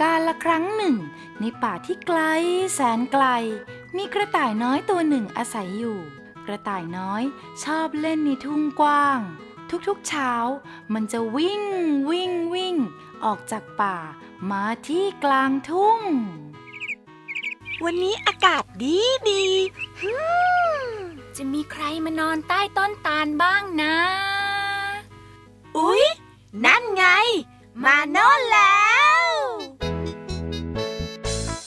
กาลละครั้งหนึ่ง ในป่าที่ไกลแสนไกล มีกระต่ายน้อยตัวหนึ่งอาศัยอยู่ กระต่ายน้อยชอบเล่นในทุ่งกว้าง ทุกๆเช้า มันจะวิ่งวิ่งวิ่ง ออกจากป่า มาที่กลางทุ่ง วันนี้อากาศดีดีฮึ จะมีใครมานอนใต้ต้นตาลบ้างนะ อุ๊ย นั่นไง มาโน่นแล้ว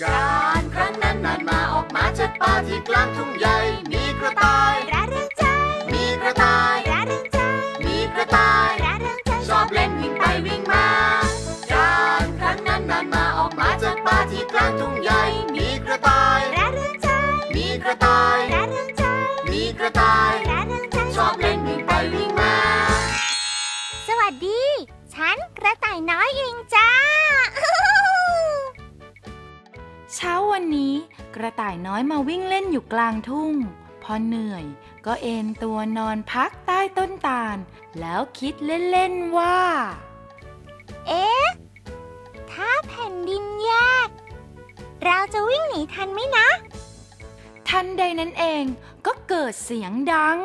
การครั้งนั้นนานมาออกมาจากป่าที่กลางทุ่งใหญ่ มีกระต่าย ระต่ายน้อยมาวิ่งเล่นอยู่กลางทุ่ง พอเหนื่อย ก็เอนตัวนอนพักใต้ต้นตาล แล้วคิดเล่น ๆ ว่า เอ๊ะ ถ้าแผ่นดินแยก เราจะวิ่งหนีทันไหมนะ ทันใดนั้นเองก็เกิดเสียงดัง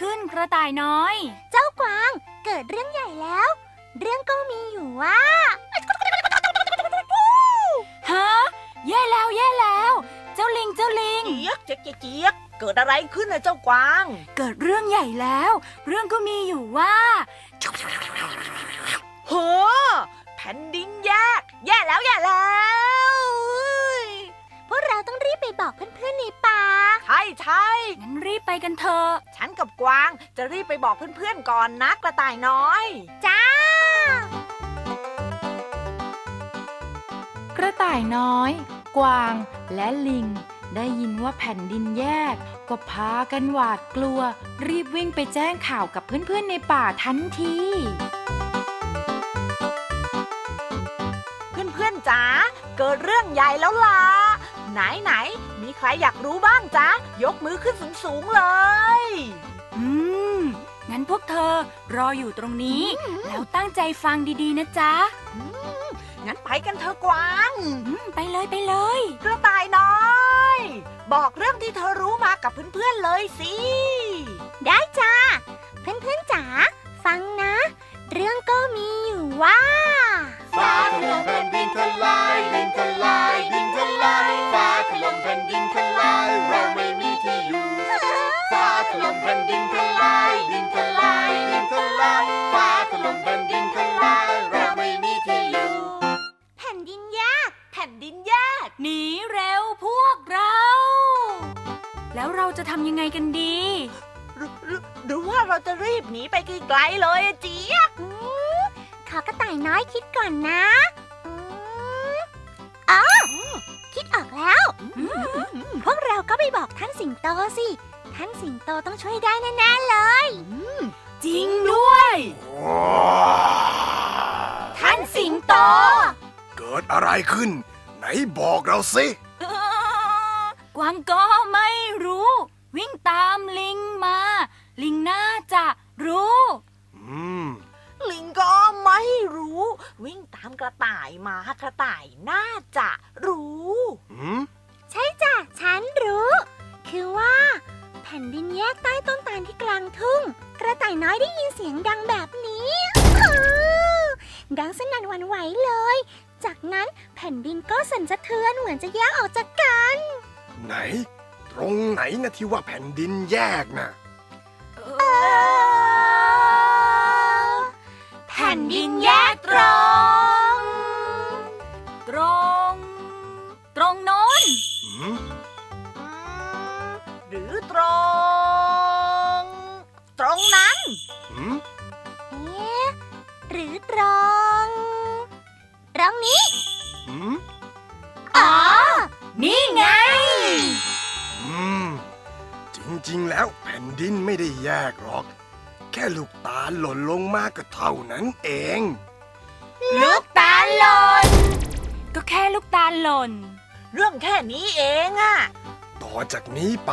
ขึ้นกระต่ายน้อย เจ้ากวางเกิดเรื่องใหญ่แล้ว เรื่องก็มีอยู่ว่าฮะแย่แล้วแย่แล้ว เจ้าลิงเจ้าลิง เจี๊ยกเจี๊ยกเจี๊ยกเจี๊ยกเกิดอะไรขึ้นนะเจ้ากวาง เกิดเรื่องใหญ่แล้ว เรื่องก็มีอยู่ว่า โห แผ่นดินแยก แย่แล้วแย่แล้วอุ๊ยพวกเราต้องรีบไปบอกเพื่อนๆในป่า ใช่ใช่งั้นรีบไปกันเถอะฉันกับกวางจะรีบไปบอกเพื่อนๆก่อนนะกระต่ายน้อย จ้า กระต่ายน้อย กวางและลิง ได้ยินว่าแผ่นดินแยก ก็พากันหวาดกลัว รีบวิ่งไปแจ้งข่าวกับเพื่อนๆในป่าทันทีเพื่อนๆจ๋าเกิดเรื่องใหญ่แล้วล่ะไหนไหนๆมีใค รอยากรู้บ้างจ๊ะ ยกมือขึ้นสูงๆเลย อืม งั้นพวกเธอรออยู่ตรงนี้ แล้วตั้งใจฟังดีๆนะจ๊ะ งั้นไปกันเถอะกวาง อืม ไปเลยไปเลย กระต่ายน้อย บอกเรื่องที่เธอรู้มากับเพื่อนๆเลยสิ ได้จ้าเพื่อนๆจ๋าฟังนะ เรื่องก็มีอยู่ว่า ฟ้าถล่มแผ่นดินทลายดินทลายดินทำยังไงกันดีหรือหรือหรือว่าเราจะรีบหนีไปไกลๆเลยอะเจี๊ยบอืมขอกระต่ายน้อยคิดก่อนนะอืมอ๋อคิดออกแล้ว พวกเราก็ไปบอกท่านสิงโตสิ ท่านสิงโตต้องช่วยได้แน่ๆเลย จริงด้วย ท่านสิงโต เกิดอะไรขึ้น ไหนบอกเราสิ กวางก็ไม่รู้ วิ่งตามลิงมา ลิงน่าจะรู้ อืม ลิงก็ไม่รู้ วิ่งตามกระต่ายมากระต่ายน่าจะรู้ อืม ใช่จ้ะฉันรู้ คือว่า แผ่นดินแยกใต้ต้นตาลที่กลางทุ่ง กระต่ายน้อยได้ยินเสียงดังแบบนี้อื้อดังสนั่นหวั่นไหวเลย จากนั้นแผ่นดินก็สั่นสะเทือนเหมือนจะแยกออกจากกัน ไหน ตรงไหนนะที่ว่าแผ่นดินแยกนะแผ่นดินแยกตรง นั้นเอง ลูกตาลหล่น ก็แค่ลูกตาลหล่น เรื่องแค่นี้เองอะต่อจากนี้ไป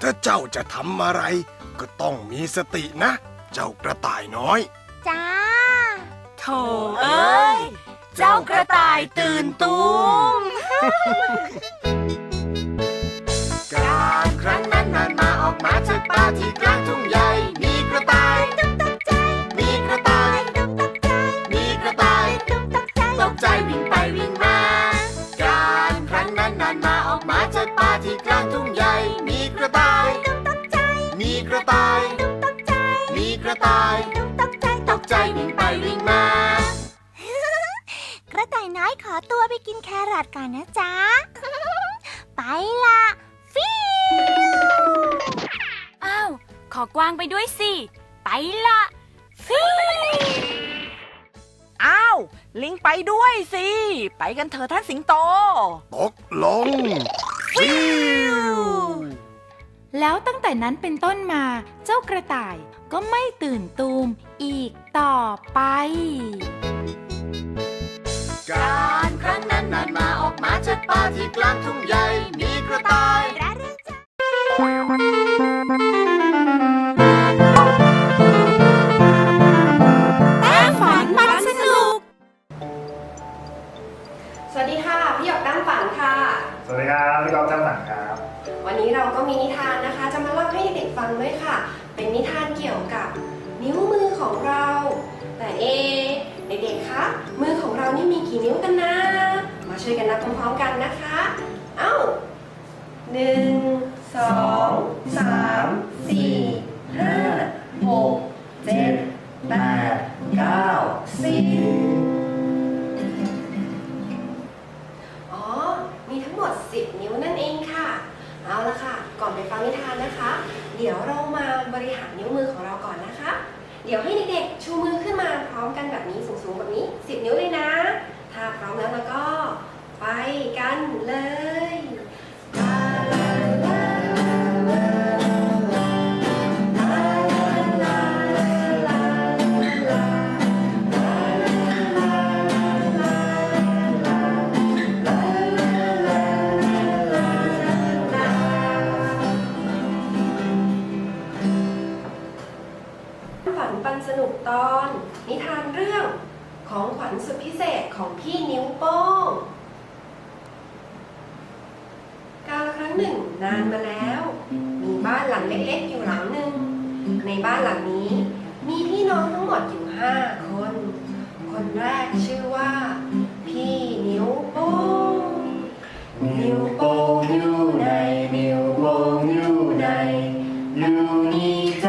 ถ้าเจ้าจะทำอะไร ก็ต้องมีสตินะ เจ้ากระต่ายน้อย จ้าโถเอ้ย เจ้ากระต่ายตื่นตูม การครั้งนั้นนานมาออกมาจากป่าที่กลางทุ่งใหญ่มี ไปกินแครอทก่อนนะจ๊ะ ไปละฟิวอ้าวขอกวางไปด้วยสิ ไปละฟิอ้าว ลิงไปด้วยสิ ไปกันเถอะท่านสิงโต ตกลงฟิวแล้วตั้งแต่นั้นเป็นต้นมาเจ้ากระต่ายก็ไม่ตื่นตูมอีกต่อไปานมาออกมาจากป่าที่กลางทุ่งใหญ่ มีกระต่ายระเริงจ้าแต้ฝันปันสนุก สวัสดีค่ะ พี่หยกตั้งฝันค่ะ สวัสดีครับพี่กอล์ฟจ้างหนังครับ วันนี้เราก็มีนิทานนะคะ จะมาเล่าให้เด็กๆฟังด้วยค่ะ เป็นนิทานเกี่ยวกับนิ้วมือของเรา แต่เอะเด็กๆคะ มือของเรานี่มีกี่นิ้วกันนะ มาช่วยกันนับพร้อมๆกันนะคะ เอ้าหนึ่งสองสามสี่ห้าหกเจ็ดแปดเก้าสิบอ๋อ มีทั้งหมด 10 นิ้วนั่นเองค่ะ เอาละค่ะ ก่อนไปฟังนิทานนะคะ เดี๋ยวเรามาบริหารนิ้วมือของเราก่อนนะคะ เดี๋ยวให้เด็กๆชูมือขึ้นมาพร้อมกันแบบนี้สูงๆแบบนี้ 10 นิ้วเลยนะ ถ้าพร้อมแล้วแล้วก็ไปกันเลย You need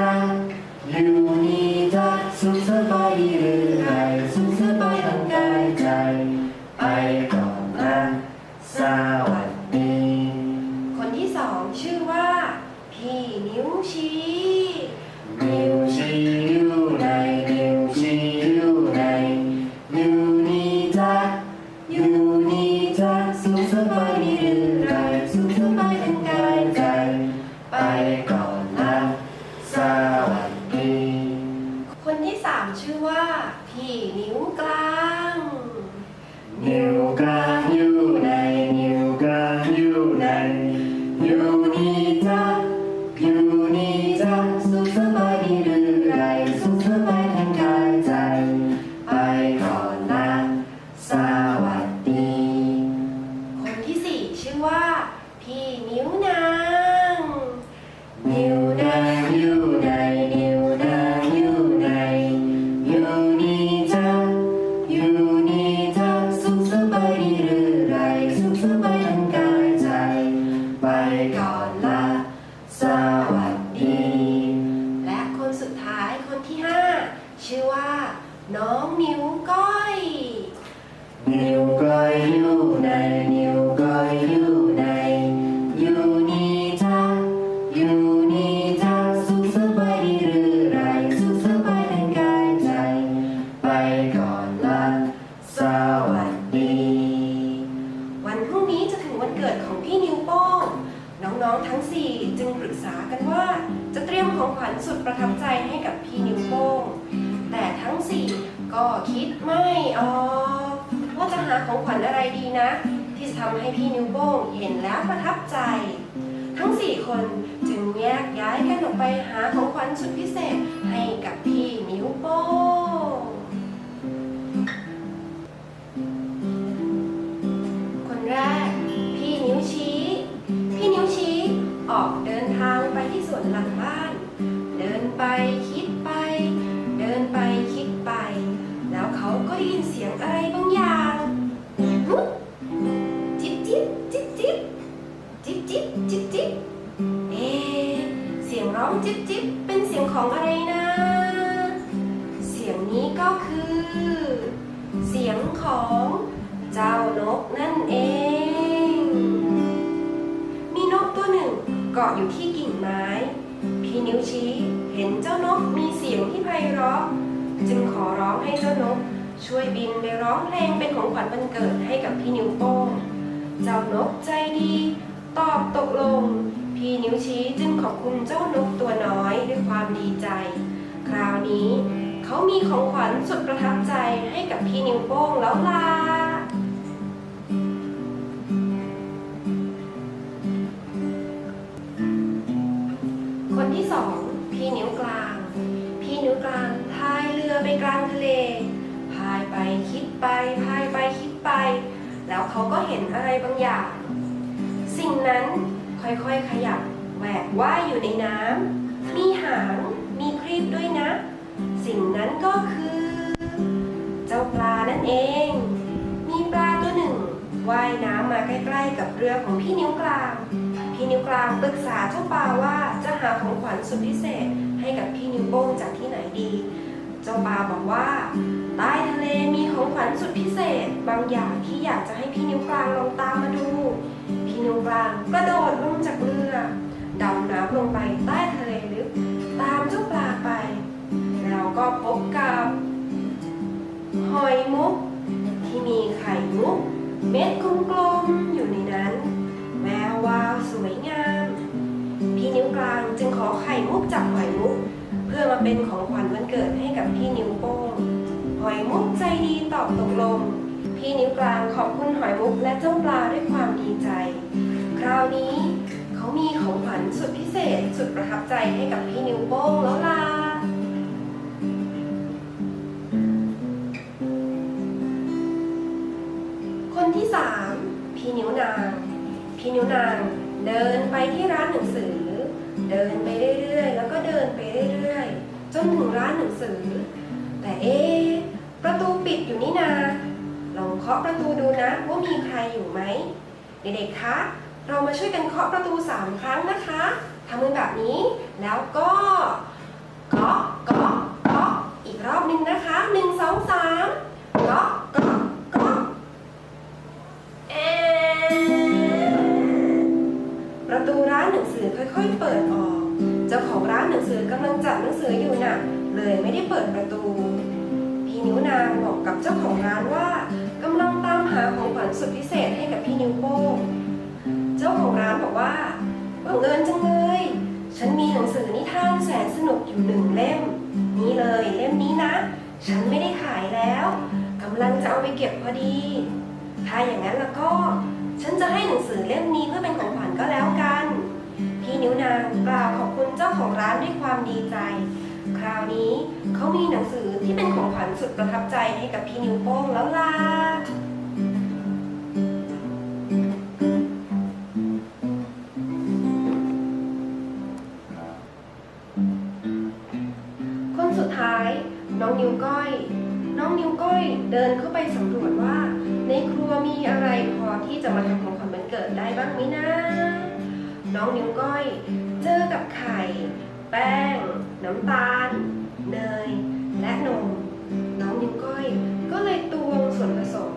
เดินทางไปที่สวนหลังบ้าน นิ้วชี้ เห็นเจ้านกมีเสียงที่ไพเราะ จึงขอร้องให้เจ้านก ช่วยบินไปร้องเพลงเป็นของขวัญวันเกิดให้กับพี่นิ้วโป้ง เจ้านกใจดี ตอบตกลง พี่นิ้วชี้จึงขอบคุณเจ้านกตัวน้อยด้วยความดีใจ คราวนี้ เขามีของขวัญสุดประทับใจให้กับพี่นิ้วโป้งแล้วล่ะ ไปพายไปคิดไป แล้วเขาก็เห็นอะไรบางอย่าง สิ่งนั้นค่อยๆขยับแหวกว่ายอยู่ในน้ำมีหางมีครีบด้วยนะ สิ่งนั้นก็คือ เจ้าปลานั่นเอง มีปลาตัวหนึ่งว่ายน้ำมาใกล้ๆกับเรือของพี่นิ้วกลาง พี่นิ้วกลางปรึกษาเจ้าปลาว่าจะหาของขวัญสุดพิเศษให้กับพี่นิ้วโป้งจากที่ไหนดี เจ้าปลาบอกว่า ใต้ทะเลมีของขวัญสุดพิเศษ บางอย่างที่อยากจะให้พี่นิ้วกลางลองตามมาดู พี่นิ้วกลางกระโดดลงจากเรือดำน้ำลงไปใต้ทะเลลึก ตามเจ้าปลาไป แล้วก็พบกับหอยมุก ที่มีไข่มุก เม็ดกลมๆอยู่ในนั้น แวววาวสวยงาม พี่นิ้วกลางจึงขอไข่มุกจากหอยมุก เพื่อมาเป็นของขวัญวันเกิดให้กับพี่นิ้วโป้ง หอยมุกใจดีตอบตกลง พี่นิ้วกลางขอบคุณหอยมุกและเจ้าปลาด้วยความดีใจ คราวนี้เขามีของขวัญสุดพิเศษสุดประทับใจให้กับพี่นิ้วโป้งแล้วล่ะคนที่สามพี่นิ้วนาง พี่นิ้วนางเดินไปที่ร้านหนังสือ เดินไปเรื่อยๆ แล้วก็เดินไปเรื่อยๆ จนถึงร้านหนังสือ แต่เอ๊ ประตูปิดอยู่นี่นาลองเคาะประตูดูนะว่ามีใครอยู่ไหมเด็กๆคะเรามาช่วยกันเคาะประตูสามครั้งนะคะทำมือแบบนี้ แล้วก็เคาะเคาะเคาะอีกรอบหนึ่งนะคะหนึ่งสองสามเคาะเคาะเคาะเอประตูร้านหนังสือค่อย ๆ เปิดออก เจ้าของร้านหนังสือกำลังจัดหนังสืออยู่น่ะ เลยไม่ได้เปิดประตู นิ้วนางบอกกับเจ้าของร้านว่ากำลังตามหาของขวัญสุดพิเศษให้กับพี่นิ้วโป้ง เจ้าของร้านบอกว่าบังเอิญจังเลย ฉันมีหนังสือนิทานแสนสนุกอยู่หนึ่งเล่ม นี่เลยเล่มนี้นะ ฉันไม่ได้ขายแล้วกำลังจะเอาไปเก็บพอดี ถ้าอย่างนั้นแล้วก็ ฉันจะให้หนังสือเล่มนี้เพื่อเป็นของขวัญก็แล้วกัน พี่นิ้วนางกล่าวขอบคุณเจ้าของร้านด้วยความดีใจ คราวนี้ เขามีหนังสือที่เป็นของขวัญสุดประทับใจให้กับพี่นิ้วโป้งแล้วล่ะคนสุดท้าย น้องนิ้วก้อย น้องนิ้วก้อยเดินเข้าไปสำรวจว่า ในครัวมีอะไรพอที่จะมาทำของขวัญวันเกิดได้บ้างไหมนะ น้องนิ้วก้อย เจอกับไข่ แป้ง น้ำตาล เนย และนม น้องนิ้วก้อย ก็เลยตวงส่วนผสม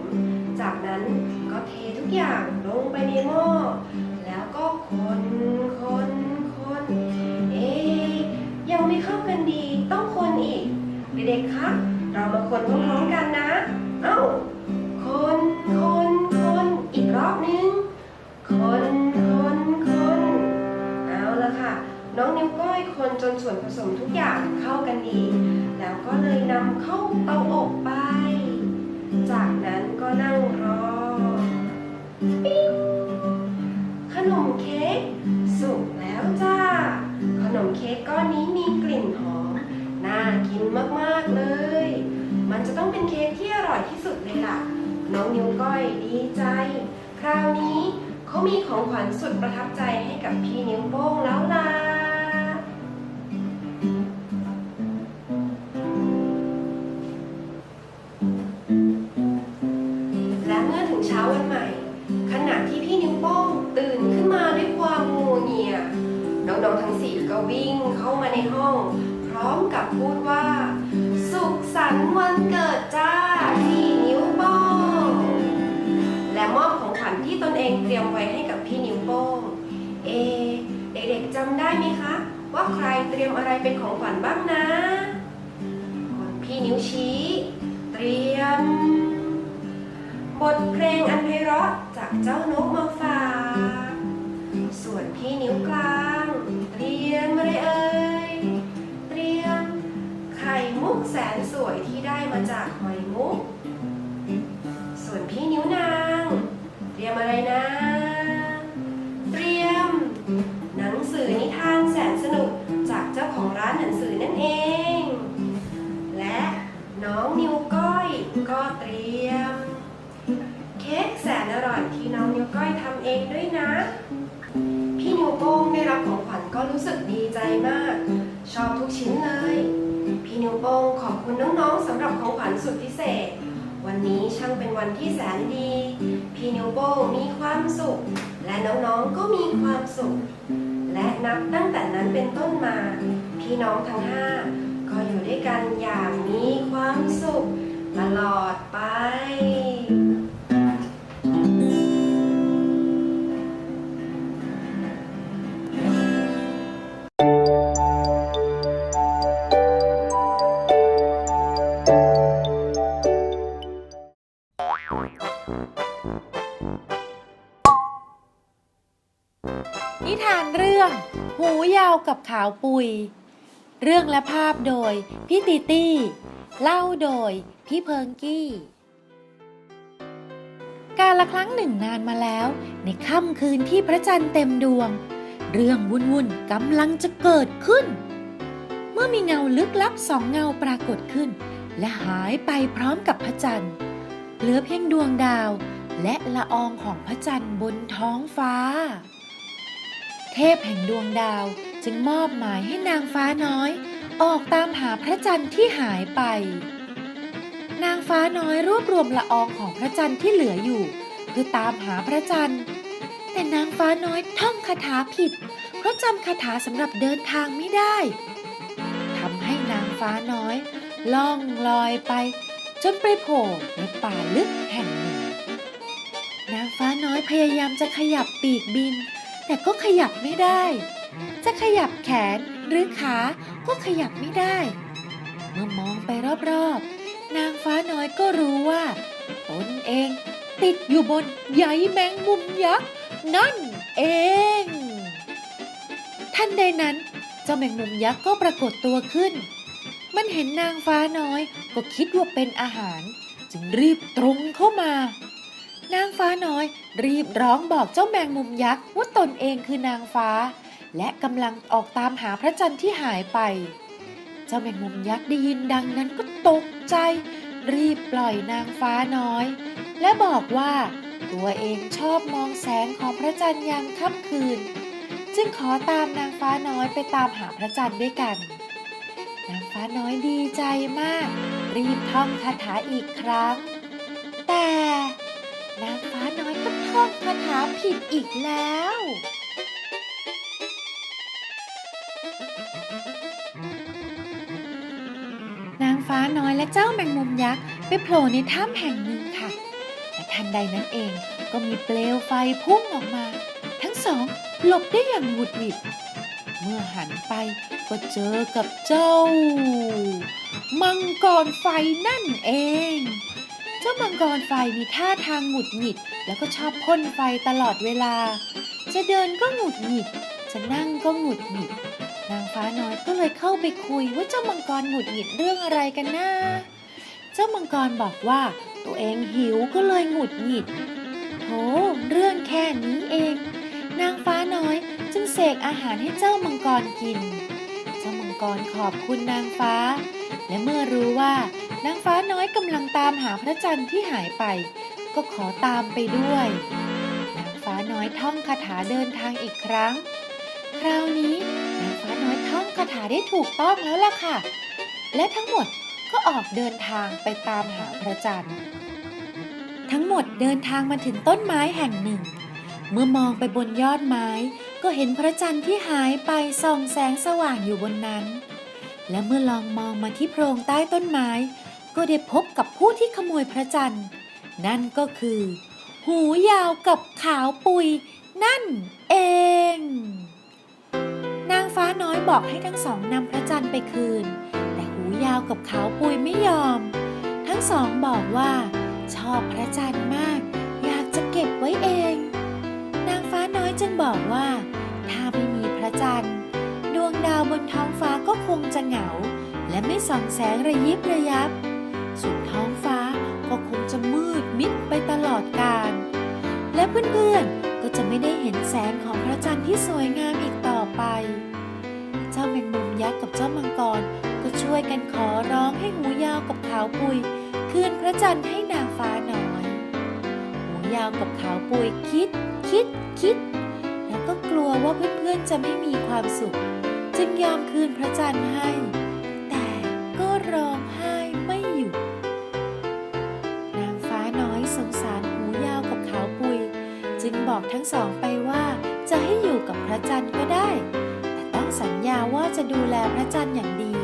จากนั้นก็เททุกอย่างลงไปในหม้อ แล้วก็คนคนคนเอ๊ยังไม่เข้ากันดีต้องคนอีก เด็กๆคะเรามาคนพร้อมๆกันนะ เอ้า คนคนคนอีกรอบนึง คนคนคนเอาละค่ะ น้องนิ้วก้อย คนจนส่วนผสมทุกอย่างเข้ากันดี แล้วก็เลยนำเข้าเตาอบไป จากนั้นก็นั่งรอปิ๊งขนมเค้กสุกแล้วจ้า ขนมเค้กก้อนนี้มีกลิ่นหอม น่ากินมากๆเลย มันจะต้องเป็นเค้กที่อร่อยที่สุดเลยล่ะ น้องนิ้วก้อยดีใจ คราวนี้เขามีของขวัญสุดประทับใจให้กับพี่นิ้วโป้งแล้วล่ะและ เตรียมอะไรเป็นของขวัญบ้างนะ วันที่แสนดี พี่นิวโป้มีความสุข และน้องๆก็มีความสุข และนับตั้งแต่นั้นเป็นต้นมา พี่น้องทั้งห้าก็อยู่ด้วยกันอย่างมีความสุขตลอดไป กับขาวปุย เรื่องและภาพโดยพี่ติตี้ เล่าโดยพี่เพิงกี้ การละครั้งหนึ่งนานมาแล้ว ในค่ำคืนที่พระจันทร์เต็มดวง เรื่องวุ่นวุ่นกำลังจะเกิดขึ้น เมื่อมีเงาลึกลับสองเงาปรากฏขึ้น และหายไปพร้อมกับพระจันทร์ เหลือเพียงดวงดาวและละอองของพระจันทร์บนท้องฟ้า เทพแห่งดวงดาว จึงมอบหมายให้นางฟ้าน้อย ออกตามหาพระจันทร์ที่หายไป นางฟ้าน้อยรวบรวมละอองของพระจันทร์ที่เหลืออยู่ เพื่อตามหาพระจันทร์ แต่นางฟ้าน้อยท่องคาถาผิด เพราะจำคาถาสำหรับเดินทางไม่ได้ทำให้นางฟ้าน้อย ล่องลอยไป จนไปโผล่ในป่าลึกแห่งหนึ่ง นางฟ้าน้อยพยายามจะขยับปีกบิน แต่ก็ขยับไม่ได้ จะขยับแขนหรือขาก็ขยับไม่ได้ เมื่อมองไปรอบๆ นางฟ้าน้อยก็รู้ว่า ตนเองติดอยู่บนใยแมงมุมยักษ์นั่นเอง ทันใดนั้นเจ้าแมงมุมยักษ์ก็ปรากฏตัวขึ้น มันเห็นนางฟ้าน้อยก็คิดว่าเป็นอาหาร จึงรีบตรงเข้ามา นางฟ้าน้อยรีบร้องบอกเจ้าแมงมุมยักษ์ว่าตนเองคือนางฟ้า และกำลังออกตามหาพระจันทร์ที่หายไป เจ้าแมงมุมยักษ์ได้ยินดังนั้นก็ตกใจ รีบปล่อยนางฟ้าน้อย และบอกว่าตัวเองชอบมองแสงของพระจันทร์ยามค่ำคืน จึงขอตามนางฟ้าน้อยไปตามหาพระจันทร์ด้วยกัน นางฟ้าน้อยดีใจมาก รีบท่องคาถาอีกครั้ง แต่นางฟ้าน้อยก็ท่องคาถาผิดอีกแล้ว นางฟ้าน้อยและเจ้าแมงมุมยักษ์ไปโผล่ในถ้ำแห่งหนึ่งค่ะและทันใดนั้นเองก็มีเปลวไฟพุ่งออกมา ทั้งสองหลบได้อย่างหวุดหวิด เมื่อหันไปก็เจอกับเจ้า มังงกรไฟนั่นเอง เจ้ามังกรไฟมีท่าทางหงุดหงิด แล้วก็ชอบพ่นไฟตลอดเวลา จะเดินก็หงุดหงิด จะนั่งก็หงุดหงิด นางฟ้าน้อยก็เลยเข้าไปคุยว่าเจ้ามังกรหงุดหงิดเรื่องอะไรกันนะ เจ้ามังกรบอกว่าตัวเองหิวก็เลยหงุดหงิดโธ่เรื่องแค่นี้เอง นางฟ้าน้อยจึงเสกอาหารให้เจ้ามังกรกิน เจ้ามังกรขอบคุณนางฟ้า และเมื่อรู้ว่านางฟ้าน้อยกำลังตามหาพระจันทร์ที่หายไป ก็ขอตามไปด้วย นางฟ้าน้อยท่องคาถาเดินทางอีกครั้ง คราวนี้น คาถาได้ถูกต้องแล้วล่ะค่ะ และทั้งหมดก็ออกเดินทางไปตามหาพระจันทร์ ทั้งหมดเดินทางมาถึงต้นไม้แห่งหนึ่ง เมื่อมองไปบนยอดไม้ ก็เห็นพระจันทร์ที่หายไปส่องแสงสว่างอยู่บนนั้น และเมื่อลองมองมาที่โพรงใต้ต้นไม้ ก็ได้พบกับผู้ที่ขโมยพระจันทร์ นั่นก็คือ หูยาวกับขาวปุย นั่นเอง ฟ้าน้อยบอกให้ทั้งสองนำพระจันทร์ไปคืน แต่หูยาวกับขาวปุยไม่ยอม ทั้งสองบอกว่า ชอบพระจันทร์มาก อยากจะเก็บไว้เอง นางฟ้าน้อยจึงบอกว่า ถ้าไม่มีพระจันทร์ ดวงดาวบนท้องฟ้าก็คงจะเหงา และไม่ส่องแสงระยิบระยับส่วนท้องฟ้าก็คงจะมืดมิดไปตลอดกาลและเพื่อนๆก็จะไม่ได้เห็นแสงของพระจันทร์ที่สวยงามอีกต่อไป จ้าแมงมุมยักษ์กับเจ้ามังกร ก็ช่วยกันขอร้องให้หูยาวกับขาวปุย คืนพระจันทร์ให้นางฟ้าน้อย หูยาวกับขาวปุยคิด คิด คิด แล้วก็กลัวว่าเพื่อนๆจะไม่มีความสุข จึงยอมคืนพระจันทร์ให้ แต่ก็ร้องไห้ไม่หยุดนางฟ้าน้อยสงสารหูยาวกับขาวปุย จึงบอกทั้งสองไปว่าจะให้อยู่กับพระจันทร์ก็ได้ สัญญาว่าจะดูแลพระจันทร์อย่างดี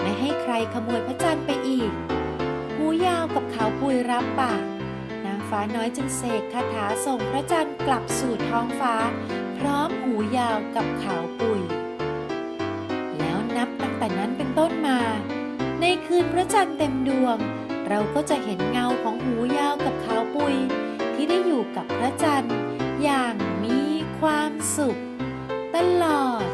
ไม่ให้ใครขโมยพระจันทร์ไปอีก หูยาวกับขาวปุยรับปากนางฟ้าน้อยจึงเสกคาถาส่งพระจันทร์กลับสู่ท้องฟ้า พร้อมหูยาวกับขาวปุย แล้วนับตั้งแต่นั้นเป็นต้นมา ในคืนพระจันทร์เต็มดวง เราก็จะเห็นเงาของหูยาวกับขาวปุย ที่ได้อยู่กับพระจันทร์อย่างมีความสุข ตลอด